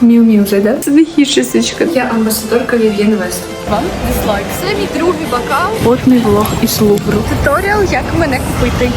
Міу Міу вже, да? Свічка. Я амбасадорка Вів'єн Вест. Вам дизлайк. Це мій другий бокал. Потний влог із Лувру. Туторіал, як мене купити.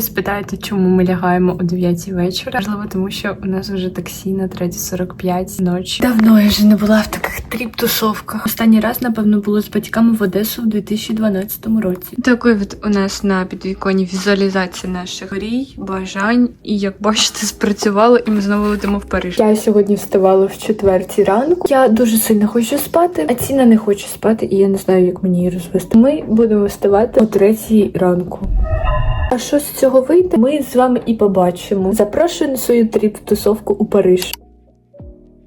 Ви спитаєте, чому ми лягаємо о 9 вечора? Можливо, тому що у нас вже таксі на 3.45 ночі. Давно я вже не була в таких тріп-тусовках. Останній раз, напевно, було з батьками в Одесу в 2012 році. Такий от у нас на підвіконі візуалізація наших мрій, бажань, і як бачите, спрацювало, і ми знову летимо в Париж. Я сьогодні вставала в четвертій ранку. Я дуже сильно хочу спати, а ціна не хоче спати, і я не знаю, як мені її розвести. Ми будемо вставати о третій ранку. А що з цього вийде, ми з вами і побачимо. Запрошую на свою тріп-тусовку у Париж.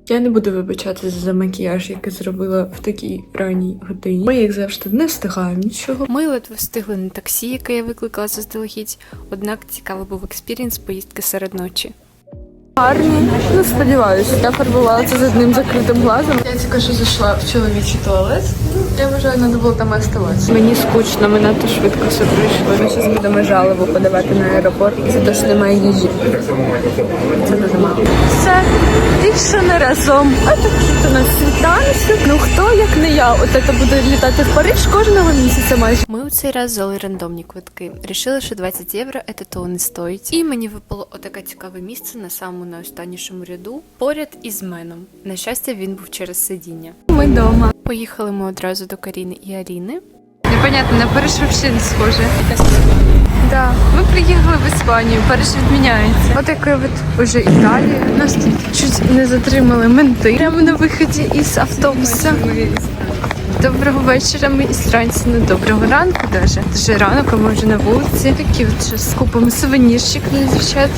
Я не буду вибачатися за макіяж, який зробила в такій ранній годині. Ми, як завжди, не встигаємо нічого. Ми ледве встигли на таксі, яке я викликала заздалегідь. Однак цікавий був експірінс поїздки серед ночі. Гарні, ну сподіваюся. Я фарбувала це з одним закритим глазом. Я тільки що зайшла в чоловічий туалет. Я вважаю, треба було там оставатися. Мені скучно, ми надто швидко все пройшли. Ми зараз будемо жалобу подавати на аеропорт за те, що немає їжі. Це дуже мало. Все, більше не разом. А так що у нас світаночок. Ну хто як не я? От це буде літати в Париж кожного місяця майже. Ми у цей раз взяли рандомні квитки. Рішили, що 20 євро це того не стоїть. І мені випало отаке цікаве місце на самому найостаннішому ряду, поряд із меном. На щастя, він був через сидіння. Ми вдома. Поїхали ми одразу до Каріни і Аріни. Непонятно, на Париж взагалі не схоже. Да, ми приїхали в Іспанію, Париж відміняється. От яка от уже Італія. Нас тут чуть не затримали менти. Прямо на виході із автобуса. Доброго вечора, ми із ранці, ну доброго ранку даже. Дуже ранок, а ми вже на вулиці. Такі от ще скупимо сувенірчик для дівчат.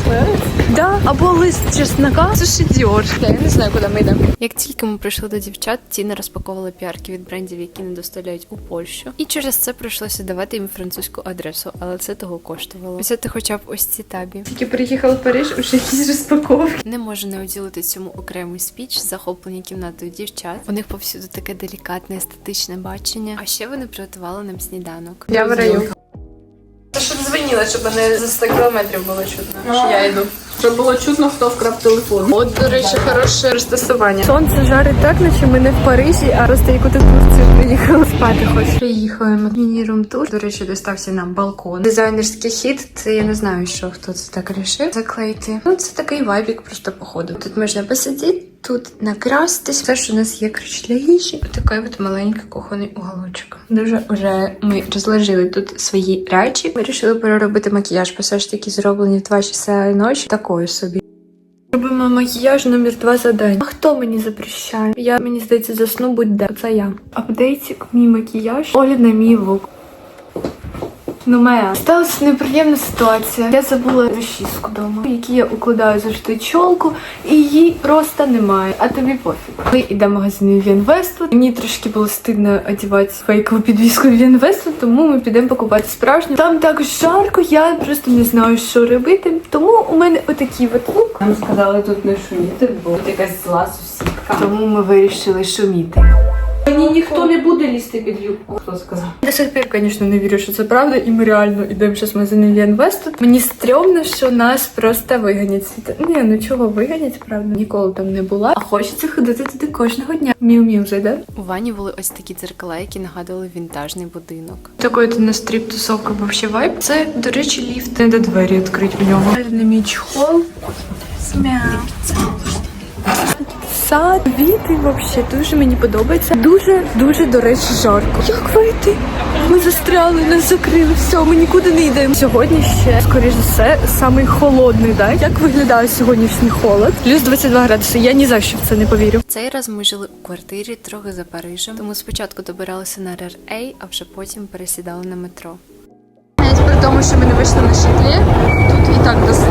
Да, або лист чеснока. Це шедьор. Я не знаю, куди ми йдемо. Як тільки ми прийшли до дівчат, ті не розпаковували піарки від брендів, які не доставляють у Польщу. І через це прийшлося давати їм французьку адресу, але це того коштувало. Взяти хоча б ось ці табі. Тільки приїхали в Париж, уже якісь розпаковки. Не можу не уділити цьому окремий спіч, захоплені кімнатою дівчат. У них повсюди таке делікатне естетичне бачення. А ще вони приготували нам сніданок. Я в раю. Та щоб дзвонила, щоб не за 100 кілометрів було чутно, що я йду. Щоб було чутно, хто вкрав телефон. От, до речі, хороше пристосування. Сонце жарить так, наче ми не в Парижі, а просто яку тут Турцію приїхали спати хочу. Приїхали на міні-рум тур. До речі, достався нам балкон. Дизайнерський хід. Це я не знаю, що хто це так рішив заклеїти. Ну, це такий вайбік просто походу. Тут можна посидіти, тут накрастись. Все, що у нас є ключ для їжі. Такий от маленький кухонний уголочок. Дуже вже ми розложили тут свої речі. Вирішили переробити макіяж, бо все ж таки зроблені в 2 часа ночі. Такою собі. Робимо макіяж номер два за день. А хто мені запрещає? Я мені здається засну будь-де. Це я. Апдейтик, мій макіяж. Оля на мій лук. Ну, моя. Сталася неприємна ситуація. Я забула розчіску вдома, в якій я укладаю завжди чолку, і її просто немає. А тобі пофіг. Ми йдемо в магазин Westwood. Мені трошки було стидно одягати фейкову підвіску Westwood, тому ми підемо покупати справжню. Там так жарко, я просто не знаю, що робити. Тому у мене отакий от лук. Нам сказали тут не шуміти, бо тут якась зла сусідка. Тому ми вирішили шуміти. Мені ніхто не буде лізти під юбку. Хто сказав? До сих пір, звісно, не вірю, що це правда, і ми реально йдемо зараз в магазин Мені стрьомно, що нас просто виганять. Ні, ну чого виганять, правда? Ніколи там не була. А хочеться ходити туди кожного дня. Міу-міу зайде. У ванні були ось такі дзеркала, які нагадували вінтажний будинок. Такої то на стріп тусовка вообще вайб. Це, до речі, ліфт. Не до двері відкрити в нього. На мій чхол. Мяу. Сад, квіти вообще дуже мені подобається. Дуже, дуже, до речі, жарко. Як вийти? Ми застряли, нас закрили, все, ми нікуди не йдемо. Сьогодні ще, скоріш за все, самий холодний день. Як виглядає сьогоднішній холод? Плюс 22 градуси. Я ні за що в це не повірю. Цей раз ми жили у квартирі трохи за Парижем, тому спочатку добиралися на РРА, а вже потім пересідали на метро. Навіть при тому, що ми не вийшли на шатлі, так досить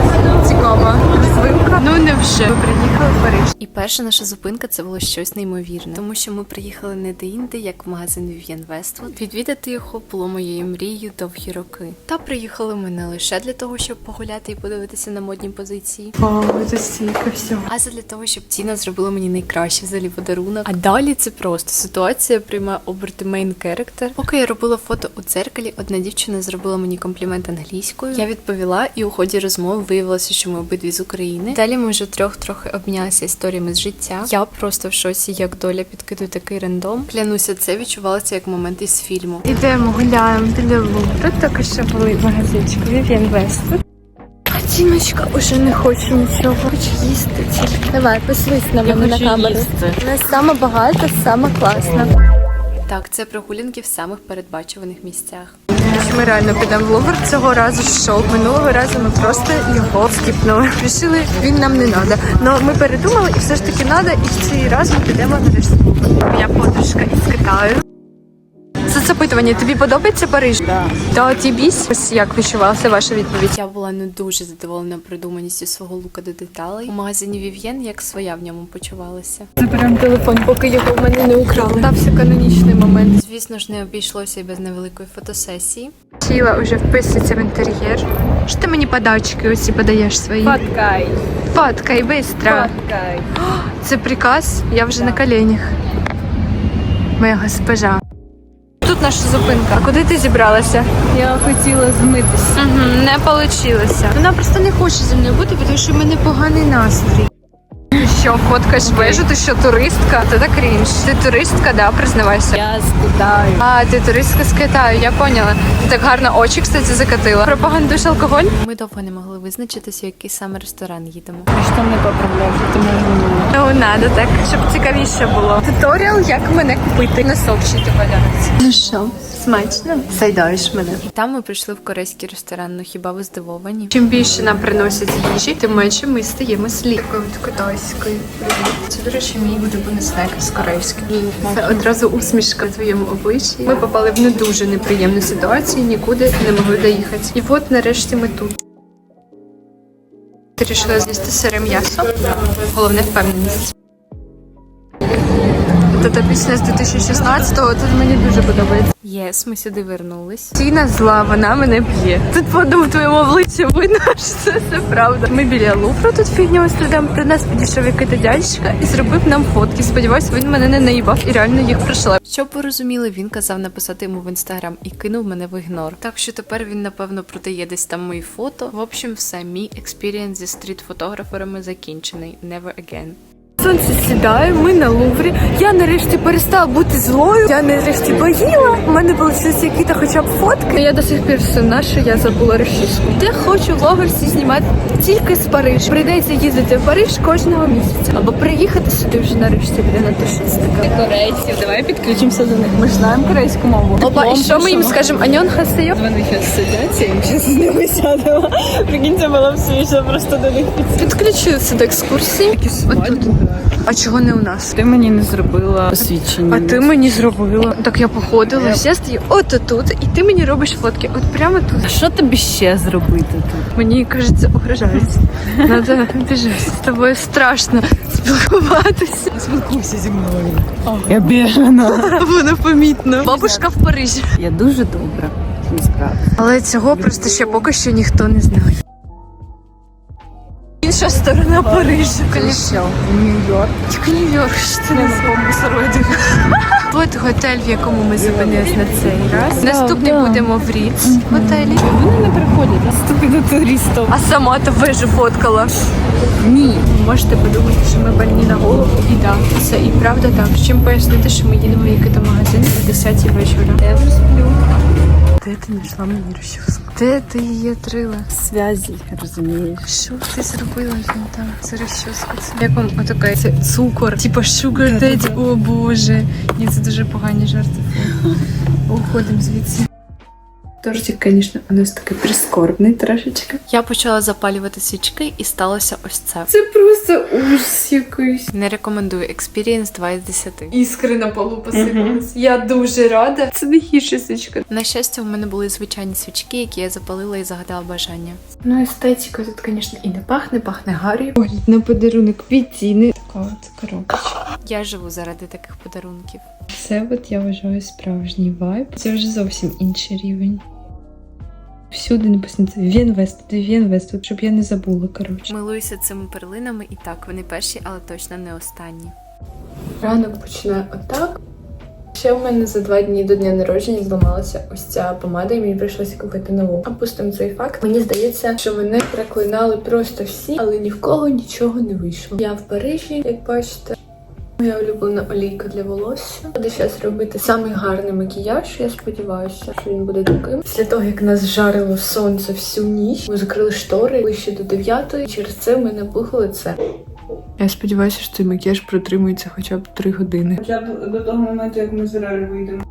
цікава розвилка. Ну не вже. Ми приїхали в Париж. І перша наша зупинка це було щось неймовірне, тому що ми приїхали не де-інде, як в магазин Vivienne Westwood. Відвідати його було моєю мрією довгі роки. Та приїхали ми не лише для того, щоб погуляти і подивитися на модні позиції, Вау, це стільки всього. а задля того, щоб Тіна зробила мені найкращий взагалі подарунок. А далі це просто ситуація приймає оберти мейн керектер. Поки я робила фото у дзеркалі, одна дівчина зробила мені комплімент англійською. Я відповіла, і у ході розмови виявилося, що ми обидві з України. Далі ми вже трьох трохи обмінялися історіями з життя. Я просто в шоці, як доля підкидує такий рандом. Клянуся, це відчувалося як момент із фільму. Ідемо, гуляємо біля Лувру. Також ще були в магазинчику Vivienne Тіночка уже не хоче нічого. Хоче їсти. Давай, посвись на мене на камеру. У нас саме багато, саме класно. Так, це прогулянки в самих передбачуваних місцях. Ми реально підемо в Лувр цього разу шок. Минулого разу ми просто його скіпнули. Рішили, він нам не треба. Але ми передумали і все ж таки треба, і в цей раз ми підемо на. Моя подружка із Китаю. Це запитування, тобі подобається Париж? Да. тібісь? Ось як відчувалася ваша відповідь? Я була не дуже задоволена придуманістю свого лука до деталей. У магазині Vivien як своя в ньому почувалася. Заберемо телефон, поки його в мене не украли. Стався канонічний момент. Звісно ж, не обійшлося і без невеликої фотосесії. Тіла вже вписується в інтер'єр. Що ти мені подачки оці подаєш свої? Фоткай. Фоткай, быстро. Фоткай. Це приказ, я вже на коленях. Моя госпожа. Наша зупинка. А куди ти зібралася? Я хотіла змитися. Угу, не вийшло. Вона просто не хоче зі мною бути, тому що в мене поганий настрій. Що, фоткаєш вежу? Ти що, туристка? Це так крінж. Ти туристка, да, признавайся. Я з Китаю. А, ти туристка з Китаю, я поняла. Ти так гарно очі, кстати, закатила. Пропагандуєш алкоголь? Ми довго не могли визначитися, в який саме ресторан їдемо. Що не поправляв, ти можна Ну, надо так, щоб цікавіше було. Туторіал, як мене купити. Носок ще ти валяється. Ну що, смачно? Сайдаєш мене. І там ми прийшли в корейський ресторан. Ну хіба ви здивовані? Чим більше нам приносять їжі, тим менше ми стаємо слід. Такою от китайською. Це, до речі, мій улюблений снек з корейським. Це одразу усмішка на твоєму обличчі. Ми попали в не дуже неприємну ситуацію, нікуди не могли доїхати. І от нарешті ми тут. Ти рішила з'їсти сире м'ясо. Головне впевненість. Та пісня з 2016-го тут мені дуже подобається. Єс, ми сюди вернулись. Тіна зла, вона мене б'є. Тут по одному твоєму обличчю видно, що це все правда. Ми біля Лувру тут фігню слідом. При нас підійшов якийсь дядька і зробив нам фотки. Сподіваюсь, він мене не наїбав і реально їх прийшла. Щоб ви розуміли, він казав написати йому в інстаграм і кинув мене в ігнор. Так що тепер він напевно продає десь там мої фото. В общем, все мій експірієнс зі стріт-фотограферами закінчений. Never again. Сонце сідає, ми на Луврі. Я нарешті перестала бути злою. Я нарешті поїла. У мене вийшли якісь хоча б фотки. Я до сих пір сумна, що я забула розчіску. Я хочу влогарці знімати тільки з Парижа. Прийдеться їздити в Париж кожного місяця. Або приїхати сюди вже нарешті буде на то щось таке. корейців. Давай підключимося до них. Ми ж знаємо корейську мову. Опа, і що ми їм скажемо? Аньон хасейо? Вони зараз сидять, я їм зараз з ними сядемо. Прикинь, це було б смішно просто до них під... Підключився до екскурсії. Отут. А чого не у нас? Ти мені не зробила посвідчення. А ти мені зробила. Так я походила. Я стою от тут, і ти мені робиш фотки. От прямо тут. А що тобі ще зробити тут? Мені кажеться, угрожають. Надо біжи. З тобою страшно спілкуватися. Спілкуйся зі мною. Я біжена. Воно помітно. Бабушка в Парижі. Я дуже добра, насправді. Але цього просто ще поки що ніхто не знає. Інша сторона Парижа. Що? Нью-Йорк. Тільки Нью-Йорк, що ти не От готель, в якому ми зупинились на цей раз. Наступний будемо в Ріц готелі. Вони не приходять, а ступи до туристів. А сама то вежу фоткала. Ні. Можете подумати, що ми больні на голову. І так, це і правда так. Чим пояснити, що ми їдемо в якийсь магазин о 10 вечора. Я вже сплю. Де ти знайшла мені розчіску? Де ти її отрила? Связі, розумієш. Що ти зробила з ним там? Це розчіску. Як вам отака це цукор, типа sugar daddy. О боже. Ні, це дуже погані жарти. Уходимо звідси. Тортик, звісно, у нас такий прискорбний трошечки. Я почала запалювати свічки і сталося ось це. Це просто ужас якийсь. Не рекомендую експірієнс 2 із 10. Іскри на полу посипались. Я дуже рада. Це не гірша свічка. На щастя, у мене були звичайні свічки, які я запалила і загадала бажання. Ну, естетика тут, звісно, і не пахне, пахне гарою. Погляд на подарунок квітіни. Така от коробочка. Я живу заради таких подарунків. Це от я вважаю справжній вайб. Це вже зовсім інший рівень. Всюди написано це Вінвест, де Вінвест, от щоб я не забула, коротше. Милуюся цими перлинами і так, вони перші, але точно не останні. Ранок починає отак. Ще в мене за два дні до дня народження зламалася ось ця помада, і мені прийшлося купити нову. Опустимо цей факт. Мені здається, що мене проклинали просто всі, але ні в кого нічого не вийшло. Я в Парижі, як бачите. Моя улюблена олійка для волосся. Буду зараз робити самий гарний макіяж. Я сподіваюся, що він буде таким. Після того, як нас жарило сонце всю ніч, ми закрили штори ближче до 9, Через це ми напухали це. лице. Я сподіваюся, що цей макіяж протримується хоча б 3 години. Хоча б до того моменту, як ми з Ірою вийдемо.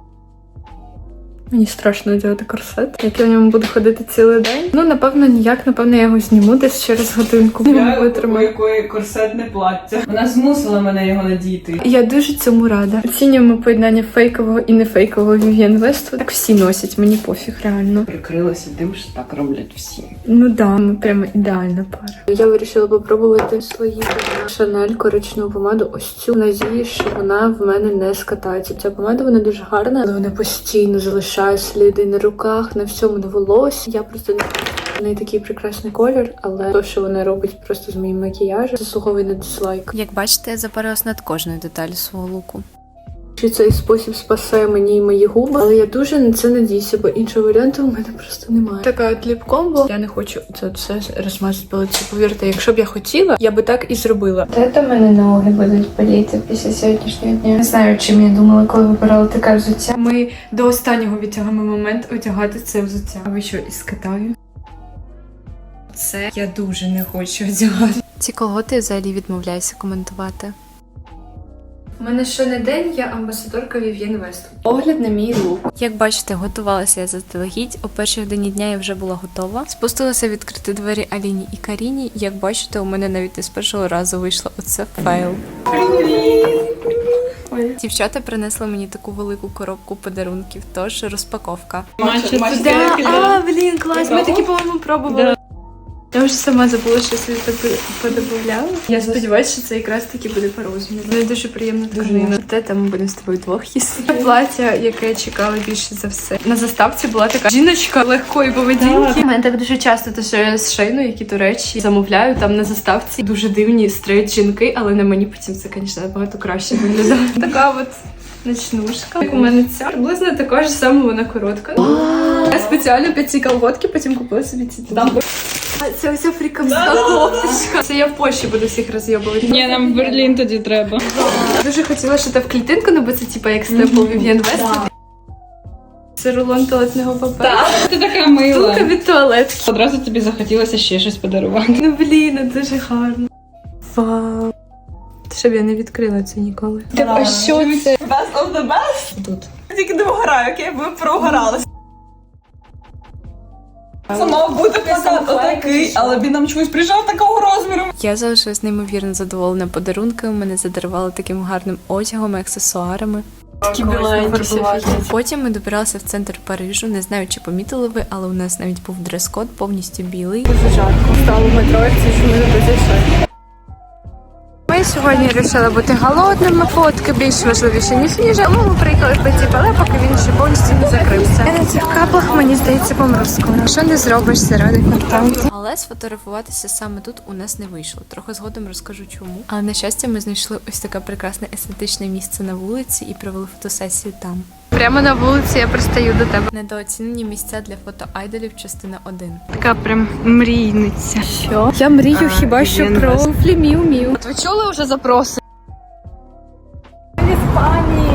Мені страшно одягати корсет. Як я в ньому буду ходити цілий день. Ну, напевно, ніяк, напевно, я його зніму десь через годинку. Не Я у витримаю. якої корсетне плаття. Вона змусила мене його надіти. Я дуже цьому рада. Оцінюємо поєднання фейкового і нефейкового Vivienne Westwood. Так всі носять, мені пофіг, реально. Прикрилася тим, що так роблять всі. Ну да, ми прямо ідеальна пара. Я вирішила попробувати свої Шанель коричневу помаду. Ось цю надії, що вона в мене не скатається. Ця помада вона дуже гарна, але вона постійно залишає сліди на руках, на всьому на волосі. Я просто не такий прекрасний колір, але то, що вона робить просто з моїм макіяжем, заслуговує на дизлайк. Як бачите, я запарилась над кожною деталю свого луку. Чи цей спосіб спасає мені і мої губи, але я дуже на це надіюся, бо іншого варіанту у мене просто немає. Така от ліп-комбо. Я не хочу це все розмазати по. Повірте, якщо б я хотіла, я би так і зробила. Де в мене ноги будуть боліти після сьогоднішнього дня? Не знаю, чим я думала, коли вибирала таке взуття. Ми до останнього відтягуємо момент одягати це взуття. А ви що із Китаю? Це я дуже не хочу одягати. Ці колготи я взагалі відмовляюся коментувати. У мене ще не день, я амбасадорка Vivienne Westwood. Погляд на мій лук. Як бачите, готувалася я заздалегідь. О першій годині дня я вже була готова. Спустилася відкрити двері Аліні і Каріні. Як бачите, у мене навіть не з першого разу вийшло оце фейл. Дівчата принесли мені таку велику коробку подарунків, тож розпаковка. А, блін, клас, ми такі, по-моєму, пробували. Я вже сама забула, що собі так подобавляла. Я сподіваюся, що це якраз таки буде по розміру. Мені дуже приємно тканина. Те там ми будемо з тобою двох їсти. Плаття, яке я чекала більше за все. На заставці була така жіночка легкої поведінки. У мене так дуже часто те, що я з шейну, які то речі замовляю там на заставці. Дуже дивні стрейт жінки, але на мені потім це, звісно, набагато краще виглядає. Така от. Ночнушка. Як у мене ця приблизно така ж сама вона коротка. Я спеціально під ці колготки потім купила собі ці це ось африканська кофточка. Це я в Польщі буду всіх роз'єбувати. Ні, нам в Берлін тоді треба. Дуже хотіла, що це в клітинку, ну бо це типа як степл Vivienne Westwood. Це рулон туалетного паперу. Ти така мила. Штука від туалетки. Одразу тобі захотілося ще щось подарувати. Ну блін, ну дуже гарно. Вау. Щоб я не відкрила це ніколи. А що це? Best of the best? Тут. Тільки не вгораю, окей, ви прогоралися. Це мав бути плакат отакий, але він нам чомусь прийшов такого розміру. Я залишилась неймовірно задоволена подарунками. Мене задарували таким гарним одягом, і аксесуарами. Такі. Потім ми добиралися в центр Парижу. Не знаю, чи помітили ви, але у нас навіть був дрес-код повністю білий. Дуже жарко. Стало в метро, ці що ми не зайшли. Сьогодні вирішили бути голодними, фотки більш важливіші, ніж їжа. Ми приїхали в Пале, поки він ще повністю не закрився. Я на цих каплах, мені здається, помру скоро. Що не зробиш заради контенту? Але сфотографуватися саме тут у нас не вийшло. Трохи згодом розкажу чому. Але на щастя, ми знайшли ось таке прекрасне естетичне місце на вулиці і провели фотосесію там. Прямо на вулиці я пристаю до тебе. Недооцінені місця для фотоайдолів, частина 1. Така прям мрійниця. Що? Я мрію хіба що про флімів-мів. Ви чули вже запроси?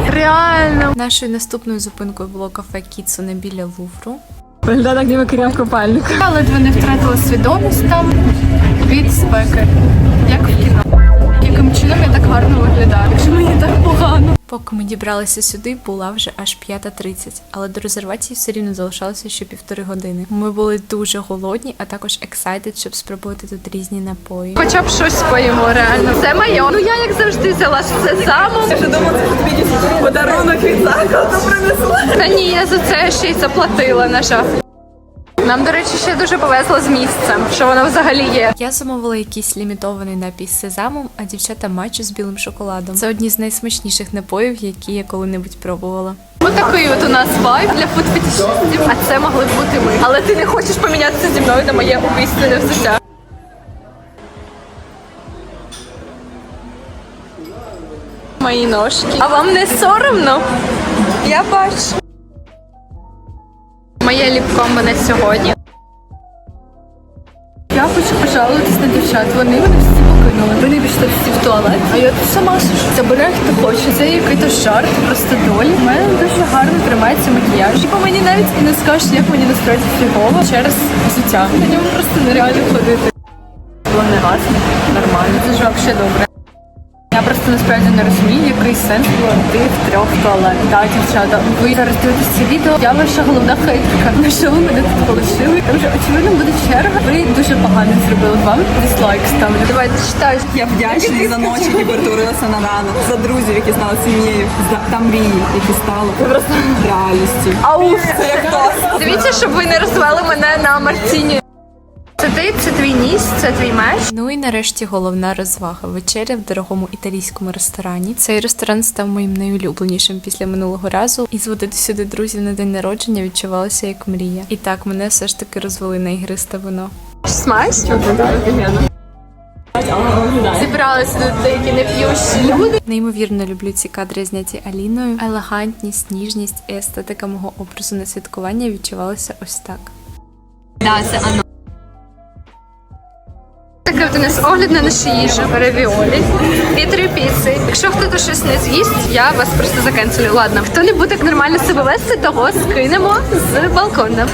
Реально. Нашою наступною зупинкою було кафе Кіцуне біля Лувру. Виглядає ніби крем купальник. Я ледве не втратила свідомість там від спеки. Як в кіно. Яким чином я так гарно виглядаю, якщо мені так погано. Поки ми дібралися сюди, була вже аж 5.30, але до резервації все рівно залишалося ще півтори години. Ми були дуже голодні, а також excited, щоб спробувати тут різні напої. Хоча б щось поїмо, реально. Це моє. Ну я як завжди взяла це замом. Я вже думала, це тобі подарунок від закладу принесла. Та ні, я за це ще й заплатила, на жаль. Нам, до речі, ще дуже повезло з місцем, що воно взагалі є. Я замовила якийсь лімітований напій з сезамом, а дівчата матчу з білим шоколадом. Це одні з найсмачніших напоїв, які я коли-небудь пробувала. Ось такий от у нас вайб для фудфетішистів, а це могли б бути ми. Але ти не хочеш помінятися зі мною на моє убийственне взуття. Мої ножки. А вам не соромно? Я бачу. Моє ліпкомбо на сьогодні. Я хочу пожалуватись на дівчат. Вони мене всі покинули. Вони пішли всі в туалет, а я тут сама сижу. Забирай хто хоче. Це якийсь жарт, просто долі. У мене дуже гарно тримається макіяж. Бо мені навіть і не скажуть, як мені насправді фігово через взуття. На ньому просто нереально ходити. Було не гарно, нормально. Це ж взагалі добре. Я просто насправді не розумію, який сенс було йти в трьох туалет. Так, дівчата, ви зараз дивитесь це відео. Я ваша головна хейтерка. На що ви мене тут полишили? Тому що очевидно буде черга. Ви дуже погано зробили вам. Дизлайк ставлю. Давайте читаю. Я вдячний за ночі, які перетворилися на ранок, за друзів, які стали сім'єю, за та мрії, які стали реальністю. Ауф! Це як класно. Дивіться, щоб ви не розвели мене на Мартіні. Це ти, це твій ніс, це твій меч. Ну і нарешті головна розвага вечеря в дорогому італійському ресторані. Цей ресторан став моїм найулюбленішим після минулого разу, і зводити сюди друзів на день народження відчувалося як мрія. І так мене все ж таки розвели на ігристе вино. Смайс? Зібралися тут деякі неп'ющі люди. Неймовірно люблю ці кадри, зняті Аліною. Елегантність, ніжність і естетика мого образу на святкування відчувалася ось так. Такий от у нас огляд на нашу їжу, ревіолі і три піци. Якщо хтось щось не з'їсть, я вас просто закенселю. Ладно, хто не буде нормально себе вести, того скинемо з балкона.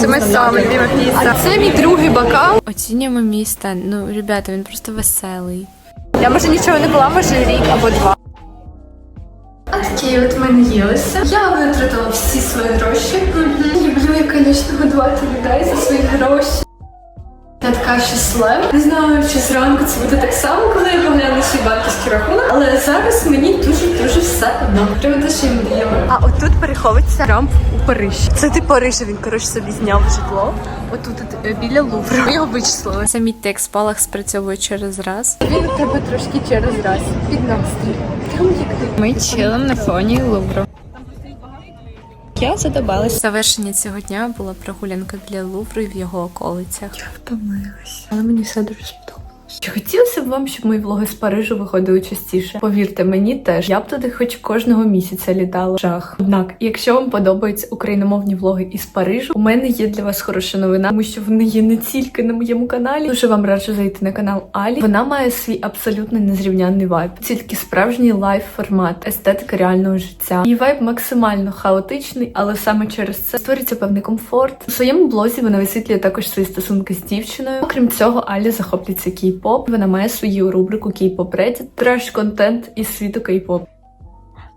Це ми саме любима піца. Це мій другий бокал. Оцінюємо мій стан. Ну, ребята, він просто веселий. Я може нічого не була, може рік або два. Такі от мене їлися. Я витратила всі свої гроші. Люблю я, звісно, годувати людей за свої гроші. Я така щаслива. Не знаю, чи зранку це буде так само, коли я погляну свій банківський рахунок, але зараз мені дуже-дуже все одно. Прямо те, що я. А отут переховується Трамп у Париж. Це ти Париж, він коротше собі зняв житло. Отут от, е, біля Лувру. Ми його вичислили. Це мій текст спалах спрацьовує через раз. Він у тебе трошки через раз під настрій. Прям як ти. Ми чилим на фоні Лувру. Я задобалась. Завершення цього дня була прогулянка для Лувру і в його околицях. Я втомилась, але мені все дуже сподобалось. Чи хотілося б вам, щоб мої влоги з Парижу виходили частіше? Повірте, мені теж. Я б туди хоч кожного місяця літала. Жах. Однак, якщо вам подобаються україномовні влоги із Парижу, у мене є для вас хороша новина, тому що вони є не тільки на моєму каналі. Дуже вам раджу зайти на канал Алі. Вона має свій абсолютно незрівнянний вайб. Тільки справжній лайф формат, естетика реального життя. Її вайб максимально хаотичний, але саме через це створюється певний комфорт. У своєму блозі вона висвітлює також свої стосунки з дівчиною. Окрім цього, Аля захоплюється кей-поп. Вона має свою рубрику K-pop Reddit, треш контент із світу кей-поп.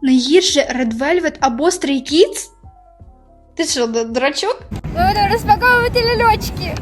Найгірше Red Velvet або Stray Kids? Ти що, дурачок? Ми будемо розпаковувати ляльочки.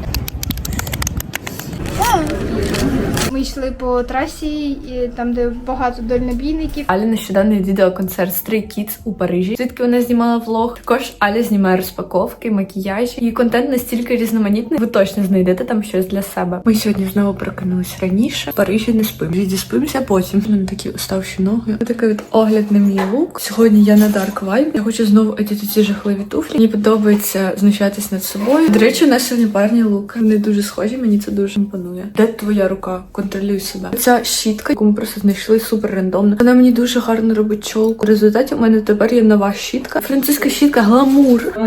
Ми йшли по трасі, і там, де багато дальнобійників. Аля нещодавно відвідала концерт Stray Kids у Парижі, звідки вона знімала влог. Також Аля знімає розпаковки, макіяжі. Її контент настільки різноманітний, ви точно знайдете там щось для себе. Ми сьогодні знову прокинулись раніше. В Парижі не спимо. Відіспимося потім. Мене такі уставші ноги. Такий от огляд на мій лук. Сьогодні я на Dark Vibe. Я хочу знову одіти ці жахливі туфлі. Мені подобається знущатись над собою. До речі, у нас сьогодні парні луки. Вони дуже схожі, мені це дуже імпонує. Де твоя рука? Контролюй себе. Ця щітка, яку ми просто знайшли супер рандомно. Вона мені дуже гарно робить чолку. В результаті у мене тепер є нова щітка. Французька щітка гламур.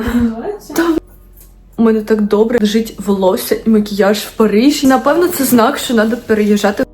У мене так добре лежить волосся і макіяж в Парижі. Напевно, це знак, що треба переїжджати.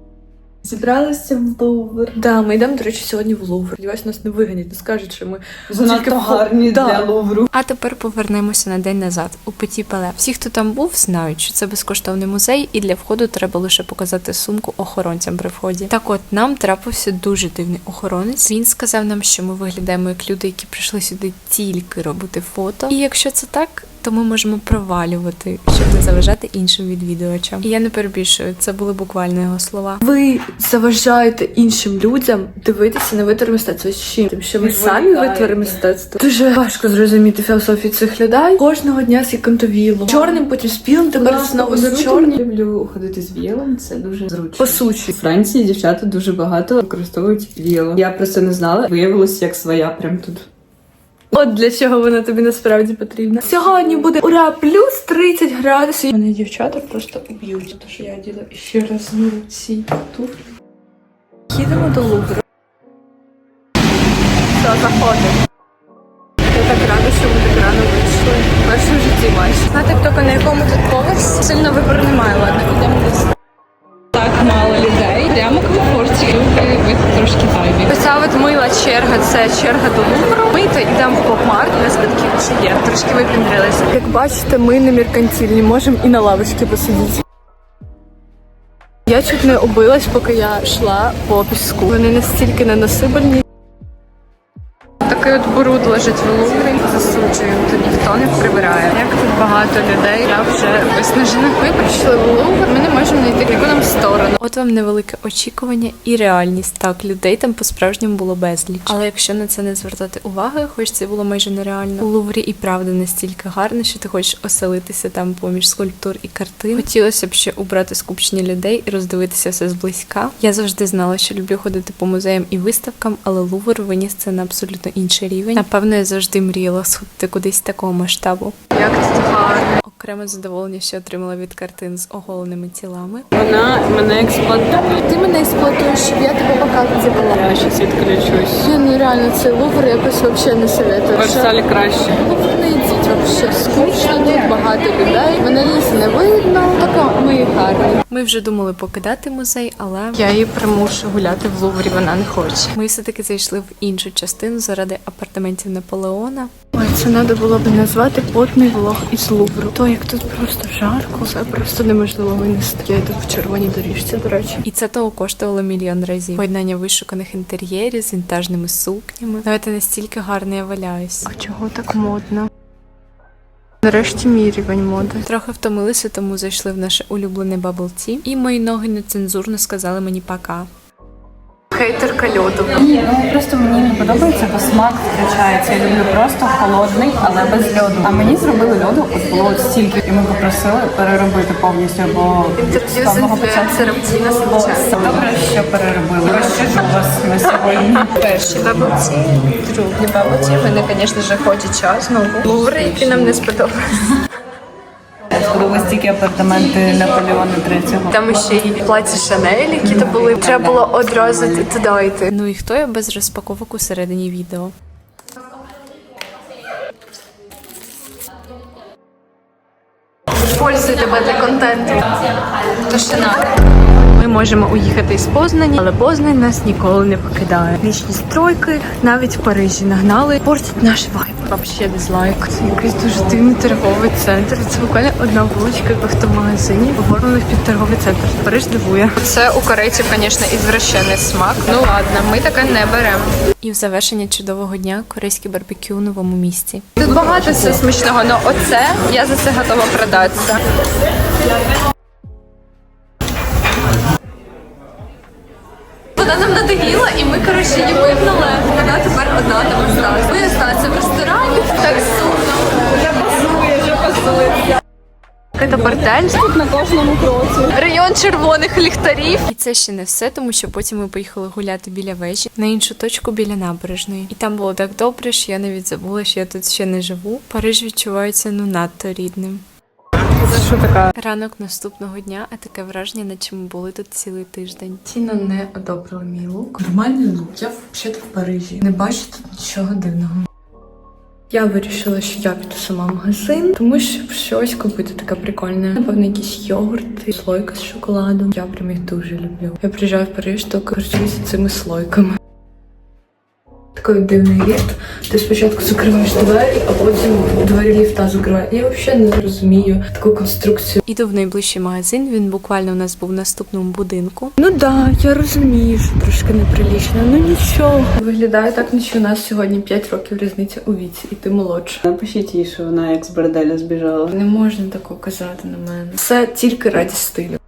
Зібралися в Лувр. Да, ми йдемо, до речі, сьогодні в Лувр. Сподіваюсь, нас не виганять, не скажуть, що ми Занадто тільки гарні Да. для Лувру. А тепер повернемося на день назад у Петі Пале. Всі, хто там був, знають, що це безкоштовний музей, і для входу треба лише показати сумку охоронцям при вході. Так от нам трапився дуже дивний охоронець. Він сказав нам, що ми виглядаємо як люди, які прийшли сюди тільки робити фото. І якщо це так. То ми можемо провалювати, щоб не заважати іншим відвідувачам. І я не перебільшую, це були буквально його слова. Ви заважаєте іншим людям дивитися на витвори мистецтва. З чим? Тим, що ви самі витвори мистецтва. Дуже важко зрозуміти філософію цих людей. Кожного дня з яким-то вілом. Чорним, потім з білим, тепер знову з чорним. Люблю ходити з вілом, це дуже зручно. По суті. У Франції дівчата дуже багато використовують віло. Я про це не знала. Виявилось як своя прям тут. От для чого вона тобі насправді потрібна. Сьогодні буде ура, плюс 30 градусів. Мене дівчата просто уб'ють, тому що я діла ще раз ці туфлі. Їдемо до Лувру. Все, заходимо. Я так рада, що ми так рано вийшли. Перший в житті майже. На тіктоку, на якому тут поверсі, сильно вибору немає, ладно, підемо десь. Так мало людей. Прямо комфорті. Ви трошки тайві. Оця от мила черга, це черга до Лувру. Ми то йдемо в поп-марк, у нас вже є. Трошки випіндрилися. Як бачите, ми не меркантильні, можемо і на лавочці посидіти. Я чуть не убилась, поки я йшла по піску. Вони настільки ненасибельні. Такий от бруд лежить в Луврі. Засуджую, тут ніхто не прибирає. Як тут багато людей, я вже виснажена. Ми прийшли в Лувр, ми не можемо знайти яку нам сторону. От вам невелике очікування і реальність. Так, людей там по-справжньому було безліч. Але якщо на це не звертати уваги, хоч це було майже нереально. У Луврі і правда настільки гарно, що ти хочеш оселитися там поміж скульптур і картин. Хотілося б ще убрати скупчення людей і роздивитися все зблизька. Я завжди знала, що люблю ходити по музеям і виставкам, але Лувр виніс це на абсолютно інший рівень. Напевно, я завжди мріяла сходити кудись такого масштабу. Як це гарно. Окреме задоволення, що отримала від картин з оголеними тілами. Вона мене експлуатує. Ти мене експлуатуєш, щоб я тебе показувати була. Я щось відключусь. Я ну реально цей лувр якось взагалі не советую. Версалі краще. Лувр не йдіть взагалі. Скучно, тут багато людей. Мене ліс не видно. Така ми гарні. Ми вже думали покидати музей, але Я її примушую гуляти в Луврі, вона не хоче. Ми все-таки зайшли в іншу частину заради апартаментів Наполеона. Ой, це треба було б назвати потний влог із Лувру. То як тут просто жарко, це просто неможливо винести. Я йду в червоній доріжці, до речі. І це того коштувало мільйон разів. Поєднання вишуканих інтер'єрів з вінтажними сукнями. Навіть настільки гарно я валяюсь. А чого так модно? Нарешті мій рівень моди. Трохи втомилися, тому зайшли в наше улюблене Bubble Tea. І мої ноги нецензурно сказали мені пока. Хейтерка льоду. Ні, ну просто мені не подобається, бо смак втрачається. Я люблю просто холодний, але без льоду. А мені зробили льоду, от було от стільки, і ми попросили переробити повністю, бо Інтерв'ю з з самого початку. інфлюенсером Тіна Санченко. Добре, що переробили. Розчешу вас на сьогодні. Перші бабуці, другі бабуці. Мене, звісно ж, хоче час знову. Луври, які нам не сподобалися. Сподобались стільки апартаменти Наполеона третього. Там ще й платі Шанель, які то були. Треба було одразу туди йти. Ну і хто я без розпаковок у середині відео? Пользуй тебе для контенту. То що надо. Ми можемо уїхати із Познані, але Познань нас ніколи не покидає. Вічні стройки навіть в Парижі нагнали, портять наш вайб. Вообще дизлайк. Це якийсь дуже дивний торговий центр. Це буквально одна вуличка в автомагазині, оформлених під торговий центр. Париж дивує. Це у корейців, звісно, ізвращений смак. Ну ладно, ми таке не беремо. І в завершення чудового дня корейське барбекю у новому місті. Тут багато всього смачного, але оце я за це готова продатися. Вона нам надоїла, і ми, коротше, її вигнали. Вона тепер одна там осталась. Ми залишилися в ресторані. Так сумно. Я пасую, вже пасую. Це бордель. Тут на кожному кроці. Район червоних ліхтарів. І це ще не все, тому що потім ми поїхали гуляти біля вежі на іншу точку біля набережної. І там було так добре, що я навіть забула, що я тут ще не живу. Париж відчувається ну надто рідним. Що така? Ранок наступного дня, а таке враження, наче ми були тут цілий тиждень. Тіна не одобрила мій лук. Нормальний лук. Я взагалі в Парижі. Не бачу тут нічого дивного. Я вирішила, що я піду сама в магазин, тому що щось купити таке прикольне. Напевно, якісь йогурти, слойка з шоколадом. Я прям їх дуже люблю. Я приїжджаю в Париж, то харчуюся цими слойками. Такий дивний ліфт. Ти спочатку закриваєш двері, а потім двері ліфта закриваєш. Я взагалі не розумію таку конструкцію. Іду в найближчий магазин. Він буквально у нас був в наступному будинку. Ну да, я розумію, що трошки неприлічно, ну нічого. Виглядає так, наче у нас сьогодні 5 років різниця у віці, і ти молодша. Напишіть їй, що вона як з борделя збіжала. Не можна такого казати на мене. Це тільки раді стилю.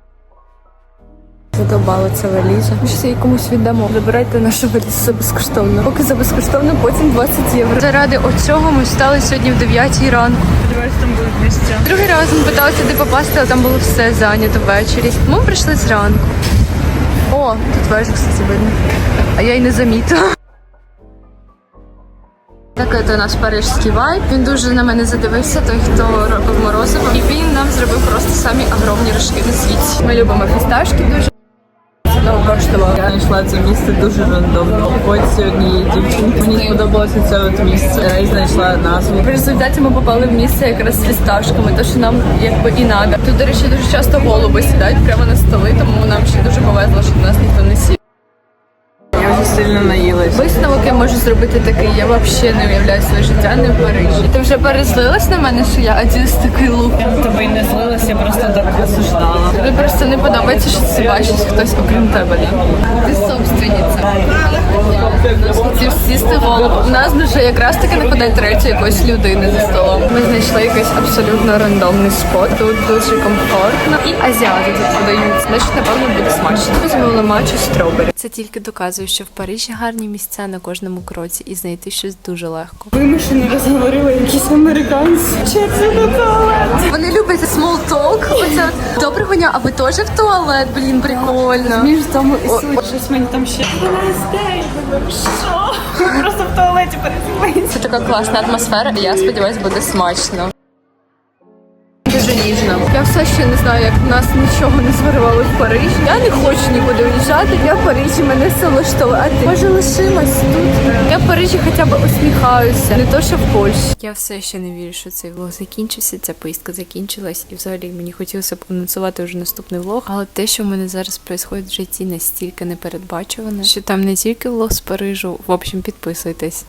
Задобала ця валіза. Ми ще її комусь віддамо. Забирайте нашу валізу за безкоштовно. Поки за безкоштовно, потім 20 євро. Заради оцього ми встали сьогодні в 9 ранку. Сподіваюсь, там будуть місця. Другий раз ми питалися де попасти, але там було все зайнято ввечері. Ми прийшли зранку. О, тут вежа, кстати, видно. А я й не замітила. Такий то наш парижський вайб. Він дуже на мене задивився, той, хто робив морозиво. І він нам зробив просто самі огромні рожки на світі. Ми любимо фісташки дуже. Того коштувало. Я знайшла це місце дуже рандомно. Ось сьогодні дівчинки. Мені сподобалося це от місце. Я й знайшла назву. В результаті ми попали в місце якраз з фісташками, то що нам якби і надо. Тут, до речі, дуже часто голуби сідають прямо на столи, тому нам ще дуже повезло, що нас ніхто не сів. Вже сильно наїлась. Висновок я можу зробити такий, я взагалі не уявляю своє життя не в Парижі. Ти вже перезлилась на мене, що я одягнув такий лук. Я тебе й не злилась, я просто так осуждала. Тобі просто не подобається, що це бачить хтось окрім тебе, да? Ти собственниця. Нас хотів сісти голову. У нас дуже якраз таки не подать речі якоїсь людини за столом. Ми знайшли якийсь абсолютно рандомний спот. Тут дуже комфортно. І азіати тут подають. Значить, напевно, буде смачно. Ми замовили матчу стробері. Це тільки доказує, що в Парижі гарні місця на кожному кроці і знайти щось дуже легко. Вимушено розговорила якісь американці. Черзі на туалет. Вони люблять small talk. Оце от, доброго дня, а ви теж в туалет? Блін, прикольно. Між тому і суть. Щось мені там ще. Що? Просто в туалеті пересилися. Це така класна атмосфера, і я сподіваюся, буде смачно. Дуже ніжно. Я все ще не знаю, як нас нічого не зварювали в Парижі. Я не хочу нікуди уїжджати. Я в Парижі мене все влаштовує. А ти може лишимось тут? Я в Парижі хоча б усміхаюся, не то що в Польщі. Я все ще не вірю, що цей влог закінчився. Ця поїздка закінчилась, і взагалі мені хотілося б анонсувати вже наступний влог. Але те, що в мене зараз відбувається в житті, настільки непередбачуване, що там не тільки влог з Парижу. В общем, підписуйтесь.